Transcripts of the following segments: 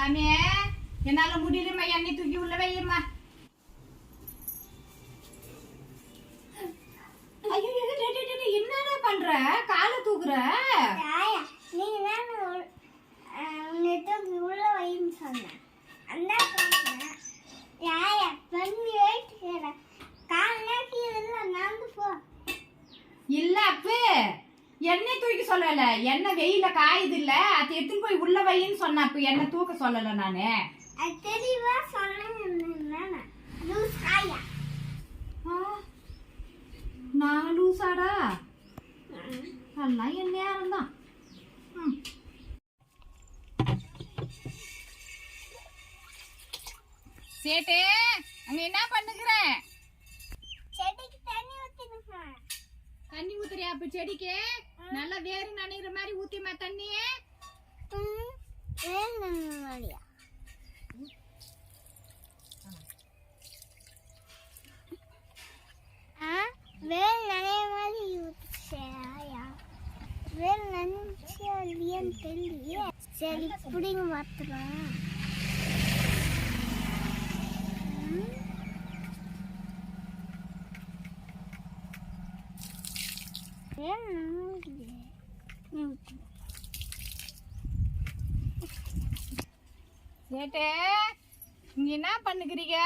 சாமி என்னால முடியலம்மா எண்ணெய் தூக்கி உள்ள வையம்மா ஐயோ என்னடா பண்ற? காலை தூக்குற? நீங்க தானே உன்னை தூக்கி உள்ள வைன்னு சொன்னேன். அந்த யாயா பண்ணி வைக்கிறேன் கால் நேரத்தில் இல்லை நடந்து போ. இல்ல அப்பு எண்ணெய் தூக்கி சொல்லல. எண்ணெய் வெயில காயுது இல்ல அது எடுத்துன்னு போய் உள்ள வையின்னு சொன்ன அப்ப எண்ணெய் தூக்க சொல்லல நானு. தெளிவா ஆ, நான் லூசாடா? எல்லாம் என் நேரம் தான் சேட்டு அங்க என்ன பண்ணுகிற செடிக்கு தண்ணி ஊற்றினுமா தண்ணி ஊத்துறியா? அப்ப செடிக்கு நல்லா வேறு நனைகிற மாதிரி ஊத்திமா தண்ணியே. வேல் நிறைய மாதிரி ஊற்றியா வேல் நினைச்சியா இல்லையான்னு தெரியலையே. சரி பிடிங்க மாத்திரம் வேல் நனைஞ்சியே நீங்க என்ன பண்ணுகிறீங்க?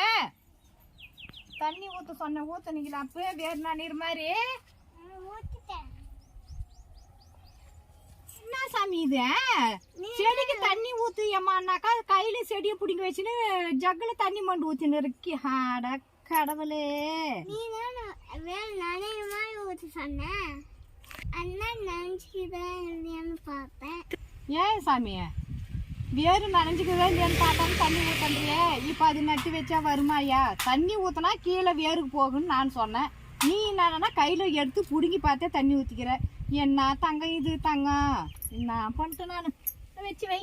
தண்ணி ஊற்ற சொன்ன ஊத்துனீங்களா அப்போ வேறு நனைகிற மாதிரி. ஊற்றிட்டேன் என்ன சாமி இது செடிக்கு தண்ணி ஊத்து ஏமான்னாக்கா கையில செடியை பிடிங்க வச்சுன்னு ஜக்கில் தண்ணி மண்டு ஊத்தின்னு இருக்கி. ஹாட கடவுளே. நீ தானே வேல் நனைய மாதிரி ஏன் சாமி வேறு நனைஞ்சுக்கவே இல்லையான்னு பார்த்தாலும் தண்ணி ஊத்தன்றியே இப்போ அது நட்டு வச்சா வருமாயா தண்ணி ஊற்றினா கீழே வேருக்கு போகுன்னு நான் சொன்னேன். நீ என்னன்னா கையில் எடுத்து பிடுங்கி பார்த்தே தண்ணி ஊற்றிக்கிற என்ன தங்கம் இது தங்கம்? என்ன பண்ணிட்டு நான். வச்சு வை.